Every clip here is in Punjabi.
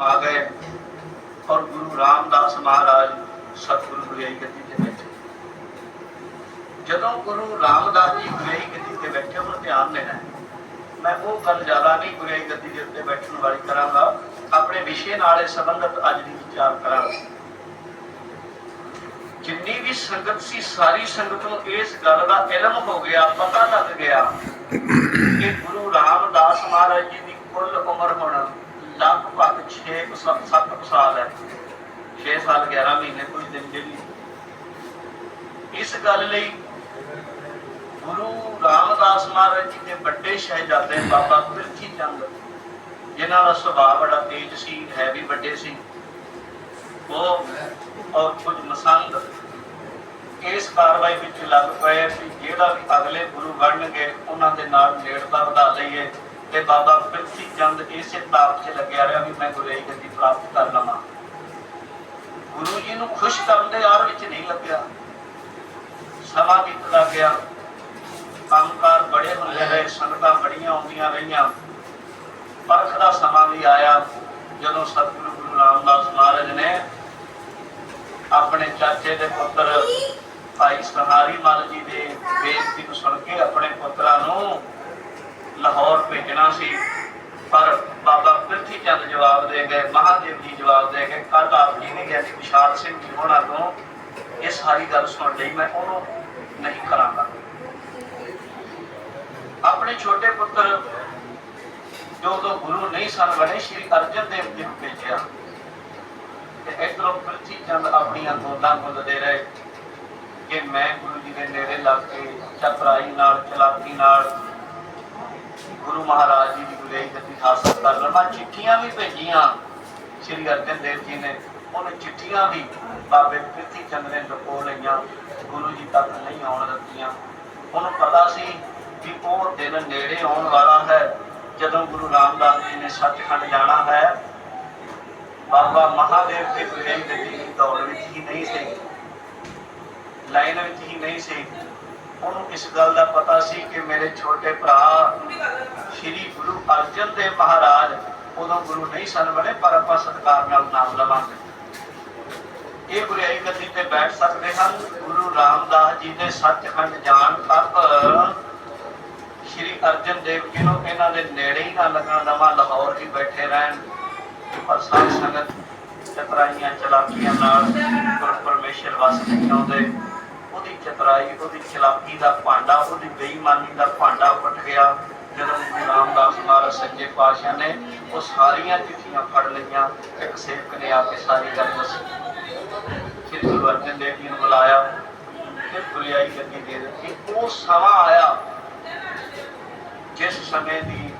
ਆ ਗਏ। ਔਰ ਗੁਰੂ ਰਾਮਦਾਸ ਮਹਾਰਾਜ ਸਤਿਗੁਰੂ ਗੁਰਿਆਈ ਗੱਦੀ ਤੇ ਬੈਠੇ। ਜਦੋਂ ਗੁਰੂ ਰਾਮਦਾਸ ਜੀ ਗੁਰਿਆਈ ਗੱਦੀ ਤੇ ਬੈਠੇ, ਉਹਨਾਂ ਧਿਆਨ ਦੇਣਾ ਮੈਂ ਉਹ ਗੱਲ ਜ਼ਿਆਦਾ ਨਹੀਂ ਗੁਰਿਆਈ ਗੱਦੀ ਦੇ ਉੱਤੇ ਬੈਠਣ ਵਾਲੀ ਕਰਾਂਗਾ। ਆਪਣੇ ਵਿਸ਼ੇ ਨਾਲ ਇਹ ਸੰਬੰਧਤ ਅੱਜ ਦੀ ਵਿਚਾਰ ਕਰਾਂਗਾ। ਜਿੰਨੀ ਵੀ ਸੰਗਤ ਸੀ, ਸਾਰੀ ਸੰਗਤ ਨੂੰ ਇਸ ਗੱਲ ਦਾ ਇਲਮ ਹੋ ਗਿਆ, ਪਤਾ ਲੱਗ ਗਿਆ ਕਿ ਗੁਰੂ ਰਾਮਦਾਸ ਮਹਾਰਾਜ ਜੀ ਦੀ ਕੁੱਲ ਉਮਰ ਹੁਣ ਲਗਭਗ 6 7 ਸਾਲ ਹੈ। 6 ਸਾਲ 11 ਮਹੀਨੇ ਕੁਝ ਦਿਨ ਜਿਹੜੀ ਇਸ ਗੱਲ ਲਈ ਗੁਰੂ ਰਾਮਦਾਸ ਮਹਾਰਾਜ ਜੀ ਦੇ ਵੱਡੇ ਸ਼ਹਿਜ਼ਾਦੇ ਬਾਬਾ ਪ੍ਰਿਥੀ ਚੰਦ, ਜਿਨ੍ਹਾਂ ਦਾ ਸੁਭਾਅ ਬੜਾ ਤੇਜ ਸੀ ਹੈ, ਵੀ ਵੱਡੇ ਸੀ। ਉਹ ਔਰ ਕੁਝ ਮਸੰਦ ਇਸ ਕਾਰਵਾਈ ਵਿੱਚ ਲੱਗ ਪਏ ਕਿ ਜਿਹੜਾ ਵੀ ਅਗਲੇ ਗੁਰੂ ਬਣਨਗੇ, ਉਹਨਾਂ ਦੇ ਨਾਲ ਨੇੜਤਾ ਵਧਾ ਲਈਏ। ਤੇ ਬਾਬਾ ਪ੍ਰਿਥੀ ਚੰਦ ਇਸੇ ਤਾਪ 'ਚ ਲੱਗਿਆ ਰਿਹਾ ਵੀ ਮੈਂ ਗੁਰੇਈ ਗੱਦੀ ਪ੍ਰਾਪਤ ਕਰ ਲਵਾਂ। ਗੁਰੂ ਜੀ ਨੂੰ ਖੁਸ਼ ਕਰਨ ਦੇ ਆਰ ਵਿੱਚ ਨਹੀਂ ਲੱਗਿਆ। ਸਮਾਂ ਬੀਤਦਾ ਗਿਆ। ਕੰਮਕਾਰ ਬੜੇ ਹੁੰਦੇ ਰਹੇ, ਸੰਗਤਾਂ ਬੜੀਆਂ ਆਉਂਦੀਆਂ ਰਹੀਆਂ। ਪਰਖ ਦਾ ਸਮਾਂ ਵੀ ਆਇਆ, ਜਦੋਂ ਸਤਿਗੁਰੂ ਗੁਰੂ ਰਾਮਦਾਸ ਮਹਾਰਾਜ ਨੇ ਆਪਣੇ ਚਾਚੇ ਦੇ ਪੁੱਤਰ ਭਾਈ ਸਹਾਰੀ ਮਲ ਜੀ ਦੇ ਬੇਨਤੀ ਨੂੰ ਸੁਣ ਕੇ ਆਪਣੇ ਪੁੱਤਰਾਂ ਨੂੰ ਲਾਹੌਰ ਭੇਜਣਾ ਸੀ। ਪਰ ਬਾਬਾ ਪ੍ਰਿਥੀ ਚੰਦ ਜਵਾਬ ਦੇ ਗਏ, ਮਹਾਦੇਵ ਜੀ ਜਵਾਬ ਦੇ ਗਏ ਕੱਲ ਆਪ ਜੀ ਨੇ ਕਿਹਾ ਕਿ ਵਿਸ਼ਾਲ ਸਿੰਘ ਜੀ ਹੋਣਾ ਤੋਂ ਇਹ ਸਾਰੀ ਗੱਲ ਸੁਣ ਲਈ, ਮੈਂ ਉਹਨੂੰ ਨਹੀਂ ਕਰਾਂਗਾ। ਆਪਣੇ ਛੋਟੇ ਪੁੱਤਰ ਜੋ ਉਦੋਂ ਗੁਰੂ ਨਹੀਂ ਸਨ ਬਣੇ, ਸ਼੍ਰੀ ਅਰਜਨ ਦੇਵ ਜੀ ਨੂੰ ਭੇਜਿਆ। ਤੇ ਇਧਰੋਂ ਪ੍ਰਿਥੀ ਚੰਦ ਆਪਣੀਆਂ ਗੋਦਾਂ ਗੁੰਦਦੇ ਰਹੇ। ਕਿ ਮੈਂ ਗੁਰੂ ਜੀ ਦੇ ਨੇੜੇ ਲੱਗ ਕੇ ਚਤਰਾਈ ਨਾਲ, ਚਲਾਕੀ ਨਾਲ ਗੁਰੂ ਮਹਾਰਾਜ ਜੀ ਦੀ ਗੁਰੇਈ ਗੱਦੀ ਹਾਸਲ ਕਰ ਲਵਾਂ ਚਿੱਠੀਆਂ ਵੀ ਭੇਜੀਆਂ ਸ਼੍ਰੀ ਅਰਜਨ ਦੇਵ ਜੀ ਨੇ। ਉਹਨੇ ਚਿੱਠੀਆਂ ਵੀ ਬਾਬੇ ਪ੍ਰਿਥੀ ਚੰਦ ਨੇ ਲੁਕੋ ਲਈਆਂ, ਗੁਰੂ ਜੀ ਤੱਕ ਨਹੀਂ ਆਉਣ ਦਿੱਤੀਆਂ। ਉਹਨੂੰ ਪਤਾ ਸੀ ਕਿ ਉਹ ਦਿਨ ਨੇੜੇ ਆਉਣ ਵਾਲਾ ਹੈ, ਜਦੋਂ ਗੁਰੂ ਰਾਮਦਾਸ ਜੀ ਨੇ ਸੱਚਖੰਡ ਜਾਣਾ ਹੈ। ਬਾਬਾ ਮਹਾਦੇਵ ਦੇ ਗੁਰੇਈ ਗਤੀ ਦੀ ਦੌੜ ਵਿੱਚ ਹੀ ਨਹੀਂ ਸੀ। ਲਾਈਨ ਵਿੱਚ ਹੀ ਨਹੀਂ ਸੀ। ਉਹਨੂੰ ਇਸ ਗੱਲ ਦਾ ਪਤਾ ਸੀ ਕਿ ਮੇਰੇ ਛੋਟੇ ਭਰਾ ਸ਼੍ਰੀ ਗੁਰੂ ਅਰਜਨ ਦੇਵ ਮਹਾਰਾਜ ਉਦੋਂ ਗੁਰੂ ਨਹੀਂ ਸਨ ਬਣੇ, ਪਰ ਆਪਾਂ ਸਤਿਕਾਰ ਨਾਲ ਨਾਮ ਲਵਾਂਗੇ। ਇਹ ਗੁਰਿਆਈ ਗੱਦੀ ਤੇ ਬੈਠ ਸਕਦੇ ਹਨ। ਗੁਰੂ ਰਾਮਦਾਸ ਜੀ ਦੇ ਸੱਚਖੰਡ ਜਾਣ ਤੱਕ ਸ਼੍ਰੀ ਅਰਜਨ ਦੇਵ ਜੀ ਨੂੰ ਇਹਨਾਂ ਦੇ ਨੇੜੇ ਹੀ ਨਾ ਲੱਗਣ ਦਵਾ, ਲਾਹੌਰ ਹੀ ਬੈਠੇ ਰਹਿਣ। ਪਰ ਸਾਧ ਸੰਗਤ ਚਤਰਾਈਆਂ ਚਲਾਕੀਆਂ ਨਾਲ ਪਰਮੇਸ਼ਰ ਵਸ ਨਹੀਂ ਆਉਂਦੇ। ਉਹਦੀ ਚਤਰਾਈ, ਉਹਦੀ ਚਲਾਕੀ ਦਾ ਭਾਂਡਾ, ਉਹਦੀ ਬੇਈਮਾਨੀ ਦਾ ਭਾਂਡਾ ਫਟ ਗਿਆ। ਜਦੋਂ ਗੁਰੂ ਰਾਮਦਾਸ ਮਹਾਰਾਜ ਸੱਚੇ ਪਾਤਸ਼ਾਹ ਨੇ ਉਹ ਸਾਰੀਆਂ ਚਿੱਠੀਆਂ ਫੜ ਲਈਆਂ, ਇੱਕ ਸੇਵਕ ਨੇ ਆ ਕੇ ਸਾਰੀ ਗੱਲ ਦੱਸੀ। ਫਿਰ ਗੁਰੂ ਅਰਜਨ ਦੇਵ ਜੀ ਨੂੰ ਬੁਲਾਇਆ, ਫਿਰ ਗੁਰਿਆਈ ਗੱਦੀ ਦੇ ਦਿੱਤੀ। ਉਹ ਸਮਾਂ ਆਇਆ, ਜਿਸ ਸਮੇਂ ਦੀ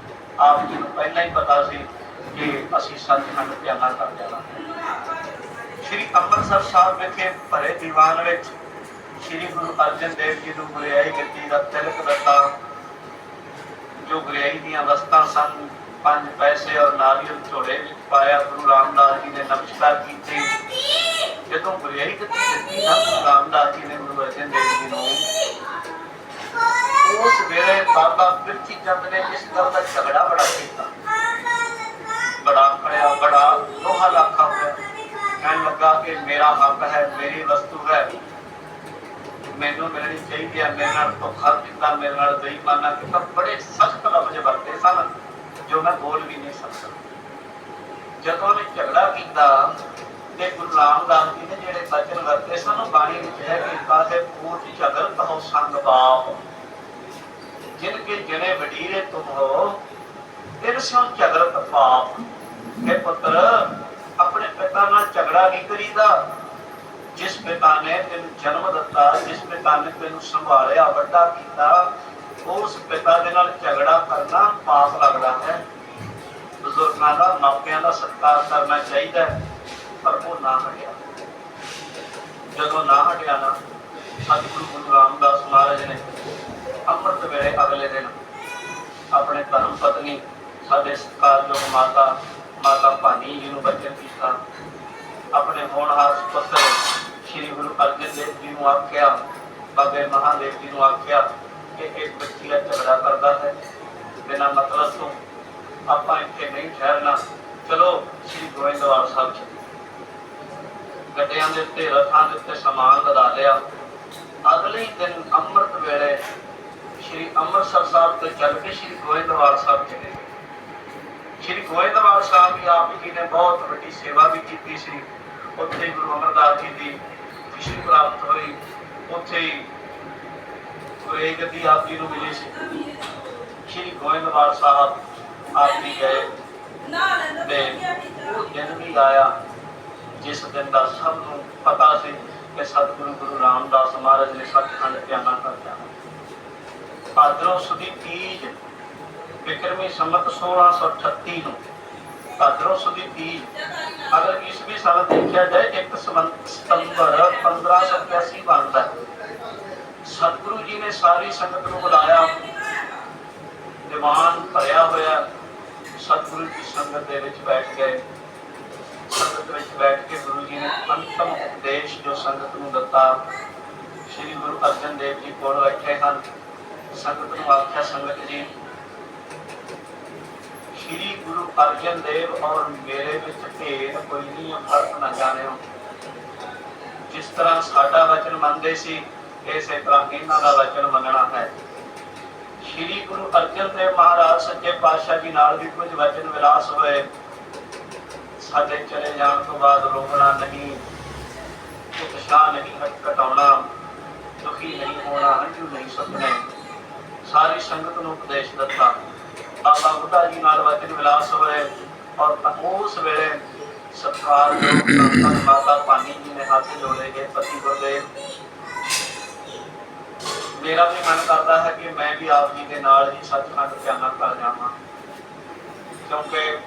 ਆਪ ਜੀ ਨੂੰ ਪਹਿਲਾਂ ਹੀ ਪਤਾ ਸੀ ਕਿ ਅਸੀਂ ਸੱਚਖੰਡ ਧਿਆਨਾ ਕਰ ਜਾਣਾ। ਸ਼੍ਰੀ ਅੰਮ੍ਰਿਤਸਰ ਸਾਹਿਬ ਵਿਖੇ ਭਰੇ ਦੀਵਾਨ ਵਿੱਚ ਸ਼੍ਰੀ ਗੁਰੂ ਅਰਜਨ ਦੇਵ ਜੀ ਨੂੰ ਗੁਰਿਆਈ ਗੱਦੀ ਦਾ ਤਿਲਕ ਦਿੱਤਾ। ਜੋ ਗੁਰਿਆਈ ਦੀਆਂ ਵਸਤਾਂ ਸਨ, ਪੰਜ ਪੈਸੇ ਔਰ ਨਾਰੀਅਲ ਝੋਲੇ ਵਿੱਚ ਪਾਇਆ ਗੁਰੂ ਰਾਮਦਾਸ ਜੀ ਨੇ ਨਮਸਕਾਰ ਕੀਤੀ। ਜਦੋਂ ਗੁਰਿਆਈ ਗੱਦੀ ਦਿੱਤੀ ਨਾ, ਗੁਰੂ ਰਾਮਦਾਸ ਜੀ ਨੇ ਗੁਰੂ ਅਰਜਨ ਦੇਵ ਜੀ ਨੂੰ ਉਸ ਵੇਲੇ ਬਾਬਾ ਪ੍ਰਿਥੀ ਚੰਦ ਨੇ ਇਸ ਗੱਲ ਦਾ ਝਗੜਾ ਬੜਾ ਕੀਤਾ। ਬੜਾ ਪੜਿਆ ਬੜਾ ਲੋਹਾ ਲੱਖਾ ਹੋਇਆ। ਕਹਿਣ ਲੱਗਾ ਕਿ ਮੇਰਾ ਹੱਕ ਹੈ, ਮੇਰੀ ਵਸਤੂ ਹੈ। ਮੈਨੂੰ ਮਿਲਣੀ ਚਾਹੀਦੀ ਹੈ ਮੇਰੇ ਨਾਲ ਧੋਖਾ ਕੀਤਾ, ਮੇਰੇ ਨਾਲ ਬੇਈਮਾਨਾ ਕੀਤਾ, ਬੜੇ ਸਖਤ ਲਫ਼ਜ਼ ਵਰਤੇ ਸਨ, ਜੋ ਮੈਂ ਬੋਲ ਵੀ ਨਹੀਂ ਸਕਦਾ। ਜਦੋਂ ਉਹਨੇ ਝਗੜਾ ਕੀਤਾ ਤੇ ਗੁਰੂ ਰਾਮਦਾਸ ਜੀ ਨੇ ਜਿਹੜੇ ਬਚਨ ਵਰਤੇ ਸਨ ਬਾਣੀ ਵਿੱਚ ਹੈ ਕਿ ਕਾਹੇ ਪੂਤ ਝਗੜ ਤਹੋ ਸੰਗ ਬਾਪ। ਜਿਨ ਕੇ ਜਣੇ ਵਡੀਰੇ ਤੁਮ ਹੋ, ਤਿਨ ਸਿਓ ਝਗੜਤ ਪਾਪ। ਇਹ ਪੁੱਤਰ ਆਪਣੇ ਪਿਤਾ ਨਾਲ ਝਗੜਾ ਨਹੀਂ ਕਰੀਦਾ। ਜਿਸ ਪਿਤਾ ਨੇ ਤੈਨੂੰ ਜਨਮ ਦਿੱਤਾ, ਜਿਸ ਪਿਤਾ ਨੇ ਤੈਨੂੰ ਸੰਭਾਲਿਆ, ਵੱਡਾ ਕੀਤਾ, ਉਸ ਪਿਤਾ ਦੇ ਨਾਲ ਝਗੜਾ ਕਰਨਾ ਪਾਪ ਲੱਗਦਾ ਹੈ। ਬਜ਼ੁਰਗਾਂ ਦਾ, ਮਾਪਿਆਂ ਦਾ ਸਤਿਕਾਰ ਕਰਨਾ ਚਾਹੀਦਾ ਹੈ, ਪਰ ਉਹ ਨਾ ਹਟਿਆ। ਜਦੋਂ ਨਾ ਹਟਿਆ ਨਾ, ਸਤਿਗੁਰੂ ਗੁਰੂ ਰਾਮਦਾਸ ਮਹਾਰਾਜ ਨੇ ਅੰਮ੍ਰਿਤ ਵੇਲੇ ਅਗਲੇ ਦਿਨ ਆਪਣੇ ਧਰਮ ਪਤਨੀ, ਸਾਡੇ ਸਤਿਕਾਰਯੋਗ ਮਾਤਾ ਮਾਤਾ ਭਾਨੀ ਜੀ ਨੂੰ ਬਚਨ ਕੀਤਾ। ਆਪਣੇ ਹੋਣਹਾਰ ਪੁੱਤਰ ਸ੍ਰੀ ਗੁਰੂ ਅਰਜਨ ਦੇਵ ਜੀ ਨੂੰ ਆਖਿਆ, ਬਾਬੇ ਮਹਾਦੇਵ ਜੀ ਨੂੰ ਆਖਿਆ ਕਿ ਇੱਕ ਬੱਚੀ ਦਾ ਝਗੜਾ ਕਰਦਾ ਹੈ। ਬਿਨਾਂ ਮਤਲਬ ਤੋਂ ਆਪਾਂ ਇੱਥੇ ਨਹੀਂ ਠਹਿਰਨਾ। ਚਲੋ, ਸ੍ਰੀ ਗੋਬਿੰਦ ਦੇ ਉੱਤੇ, ਰਥਾਂ ਦੇ ਉੱਤੇ ਸਮਾਨ ਲਦਾ ਲਿਆ। ਅਗਲੇ ਦਿਨ ਅੰਮ੍ਰਿਤ ਵੇਲੇ ਸ਼੍ਰੀ ਅੰਮ੍ਰਿਤਸਰ ਸਾਹਿਬ ਤੋਂ ਚੱਲ ਕੇ ਸ਼੍ਰੀ ਗੋਇੰਦਵਾਲ ਸਾਹਿਬ ਚਲੇ ਗਏ ਸ਼੍ਰੀ ਗੋਇੰਦਵਾਲ ਸਾਹਿਬ ਵੀ ਆਪ ਜੀ ਨੇ ਬਹੁਤ ਵੱਡੀ ਸੇਵਾ ਵੀ ਕੀਤੀ ਸੀ। ਉੱਥੇ ਗੁਰੂ ਅਮਰਦਾਸ ਜੀ ਦੀ ਉੱਥੇ ਹੀ ਕੋਈ ਗੱਦੀ ਆਪ ਜੀ ਨੂੰ ਮਿਲੀ ਸੀ। ਸ਼੍ਰੀ ਗੋਇੰਦਵਾਲ ਸਾਹਿਬ ਆਪ ਜੀ ਗਏ ਤੇ ਉਹ ਦਿਨ ਵੀ ਆਇਆ ਜਿਸ ਦਿਨ ਦਾ ਸਭ ਨੂੰ ਪਤਾ ਸੀ ਕਿ ਸਤਿਗੁਰੂ ਗੁਰੂ ਰਾਮਦਾਸ ਮਹਾਰਾਜ ਨੇ ਸੱਚਖੰਡ ਧਿਆਨਾ ਕਰ ਜਾਣਾ ਭਾਦਰੋਂ ਸੁਦੀ ਤੀਜ ਵਿਕਰਮੀ ਸੰਮਤ 1638 ਨੂੰ ਭਾਦਰੋਂ ਸੁਦੀ ਤੀਜ ਅਗਰ ਈਸਵੀ ਸਾਲ ਦੇਖਿਆ ਜਾਏ 1 ਸਤੰਬਰ 1581 ਬਣਦਾ ਹੈ। ਸਤਿਗੁਰੂ ਜੀ ਨੇ ਸਾਰੀ ਸੰਗਤ ਨੂੰ ਬੁਲਾਇਆ। ਦੀਵਾਨ ਭਰਿਆ ਹੋਇਆ ਸਤਿਗੁਰੂ ਦੀ ਸੰਗਤ ਦੇ ਵਿੱਚ ਬੈਠ ਗਏ। ਸੰਗਤ ਵਿੱਚ ਬੈਠ ਕੇ ਗੁਰੂ ਜੀ ਨੇ ਅੰਤਮ ਉਪਦੇਸ਼ ਜੋ ਸੰਗਤ ਨੂੰ ਦਿੱਤਾ, ਸ੍ਰੀ ਗੁਰੂ ਅਰਜਨ ਦੇਵ ਜੀ ਕੋਲ ਬੈਠੇ ਹਨ। ਸੰਗਤ ਨੂੰ ਆਖਿਆ, ਸੰਗਤ ਜੀ ਸ੍ਰੀ ਗੁਰੂ ਅਰਜਨ ਦੇਵ ਔਰ ਮੇਰੇ ਵਿੱਚ ਭੇਦ ਕੋਈ ਨਹੀਂ, ਫ਼ਰਕ ਨਾ ਜਾਣਿਓ। ਜਿਸ ਤਰ੍ਹਾਂ ਸਾਡਾ ਵਚਨ ਮੰਨਦੇ ਸੀ, ਇਸੇ ਤਰ੍ਹਾਂ ਇਹਨਾਂ ਦਾ ਵਚਨ ਮੰਨਣਾ ਹੈ। ਸ਼੍ਰੀ ਗੁਰੂ ਅਰਜਨ ਦੇਵ ਮਹਾਰਾਜ ਸੱਚੇ ਪਾਤਸ਼ਾਹ ਜੀ ਨਾਲ ਵੀ ਕੁਝ ਵਚਨ ਵਿਲਾਸ ਹੋਏ। ਸਾਡੇ ਚਲੇ ਜਾਣ ਤੋਂ ਬਾਅਦ ਰੋਣਾ ਨਹੀਂ, ਉਤਸ਼ਾਹ ਨਹੀਂ ਘਟਾਉਣਾ ਦੁਖੀ ਨਹੀਂ ਹੋਣਾ, ਹੰਝੂ ਨਹੀਂ ਸੁੱਟਣੇ। ਸਾਰੀ ਸੰਗਤ ਨੂੰ ਉਪਦੇਸ਼ ਦਿੱਤਾ। ਬਾਬਾ ਬੁੱਢਾ ਜੀ ਨਾਲ ਵਚਨ ਵਿਲਾਸ ਹੋਏ ਔਰ ਉਸ ਵੇਲੇ ਸਤਕਾਰ ਜੋ ਮਾਤਾ ਪਾਣੀ ਜੀ ਨੇ ਹੱਥ ਜੋੜੇ ਗਏ ਪਤੀ ਗੁਰਦੇਵ ਮੇਰਾ ਵੀ ਮਨ ਕਰਦਾ ਹੈ ਕਿ ਮੈਂ ਵੀ ਆਪ ਜੀ ਦੇ ਨਾਲ ਹੀ ਸੱਚਖੰਡ ਧਿਆਨਾ ਕਰ ਜਾਵਾਂ। ਕਿਉਂਕਿ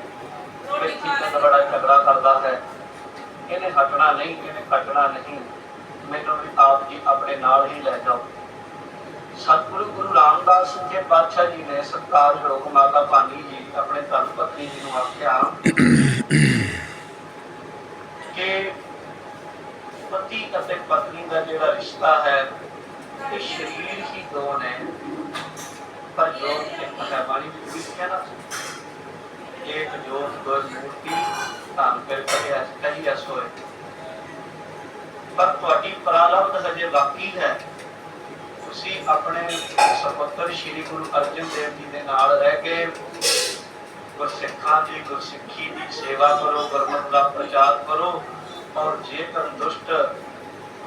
ਵਿਅਕਤੀ ਤਾਂ ਬੜਾ ਝਗੜਾ ਕਰਦਾ ਹੈ। ਇਹਨੇ ਹਟਣਾ ਨਹੀਂ, ਇਹਨੇ ਕੱਟਣਾ ਨਹੀਂ। ਮੈਨੂੰ ਵੀ ਆਪ ਜੀ ਆਪਣੇ ਨਾਲ ਹੀ ਲੈ ਜਾਓ। ਸਤਿਗੁਰੂ ਗੁਰੂ ਰਾਮਦਾਸ ਜੀ ਪਾਤਸ਼ਾਹ ਜੀ ਨੇ ਸਤਿਕਾਰਯੋਗ ਮਾਤਾ ਭਾਨੀ ਜੀ ਆਪਣੇ ਧਰਮ ਪਤਨੀ ਜੀ ਨੂੰ ਆਖਿਆ ਕਿ ਪਤੀ ਅਤੇ ਪਤਨੀ ਦਾ ਜਿਹੜਾ ਰਿਸ਼ਤਾ ਹੈ, ਇਹ ਸਰੀਰ ਹੀ ਦੋ ਨੇ, ਪਰ ਜੋਤ ਇੱਕ ਹੈ ਬਾਣੀ ਵਿੱਚ ਇੱਕ ਜੋਤ, ਦੋ ਮੂਰਤੀ, ਧੰਨ ਕਰ ਕਰਿਆ ਕਹੀ ਅਸੋਏ ਪਰ ਤੁਹਾਡੀ ਪ੍ਰਾਰਬਧ ਹਜੇ ਬਾਕੀ ਹੈ। ਤੁਸੀਂ ਆਪਣੇ ਸਪੁੱਤਰ ਸ੍ਰੀ ਗੁਰੂ ਅਰਜਨ ਦੇਵ ਜੀ ਦੇ ਨਾਲ ਰਹਿ ਕੇ ਗੁਰਸਿੱਖਾਂ ਦੀ, ਗੁਰਸਿੱਖੀ ਦੀ ਸੇਵਾ ਕਰੋ, ਗੁਰਮਤਿ ਦਾ ਪ੍ਰਚਾਰ ਕਰੋ ਔਰ ਜੇਕਰ ਦੁਸ਼ਟ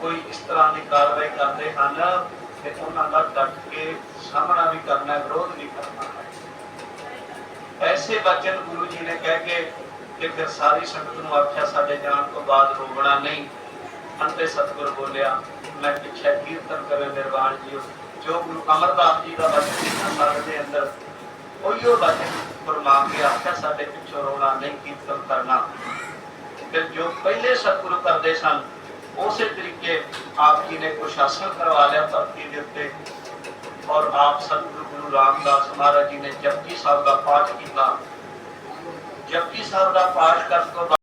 ਕੋਈ ਇਸ ਤਰ੍ਹਾਂ ਦੀ ਕਾਰਵਾਈ ਕਰਦੇ ਹਨ, ਤੇ ਉਹਨਾਂ ਦਾ ਡਟ ਕੇ ਸਾਹਮਣਾ ਵੀ ਕਰਨਾ, ਵਿਰੋਧ ਵੀ ਕਰਨਾ ਹੈ। ਐਸੇ ਬਚਨ ਗੁਰੂ ਜੀ ਨੇ ਕਹਿ ਕੇ ਕਿ ਫਿਰ ਸਾਰੀ ਸੰਗਤ ਨੂੰ ਆਖਿਆ, ਸਾਡੇ ਜਾਣ ਤੋਂ ਬਾਅਦ ਰੋਣਾ ਨਹੀਂ। ਅੰਤੇ ਸਤਿਗੁਰ ਬੋਲਿਆ ਮੈਂ ਪਿੱਛੇ ਕੀਰਤਨ ਕਰੇ ਨਿਰਵਾਣ ਜੀਓ। ਜੋ ਗੁਰੂ ਅਮਰਦਾਸ ਜੀ ਦਾ ਬਚਨ ਸੀ ਨਾ ਦੇ ਅੰਦਰ ਉਹੀਓ ਬਚਨ ਫਰਮਾ ਕੇ ਆਖਿਆ, ਸਾਡੇ ਪਿੱਛੋਂ ਰੋਣਾ ਨਹੀਂ ਕੀਰਤਨ ਕਰਨਾ। ਫਿਰ ਜੋ ਪਹਿਲੇ ਸਤਿਗੁਰੂ ਕਰਦੇ ਸਨ, ਉਸੇ ਤਰੀਕੇ ਆਪ ਜੀ ਨੇ ਪ੍ਰਸ਼ਾਸਨ ਕਰਵਾ ਲਿਆ ਧਰਤੀ ਦੇ ਉੱਤੇ। ਔਰ ਆਪ ਸਤਿਗੁਰੂ ਗੁਰੂ ਰਾਮਦਾਸ ਮਹਾਰਾਜ ਜੀ ਨੇ ਜਪਜੀ ਸਾਹਿਬ ਦਾ ਪਾਠ ਕੀਤਾ। ਜਪਜੀ ਸਾਹਿਬ ਦਾ ਪਾਠ ਕਰਨ ਤੋਂ ਬਾਅਦ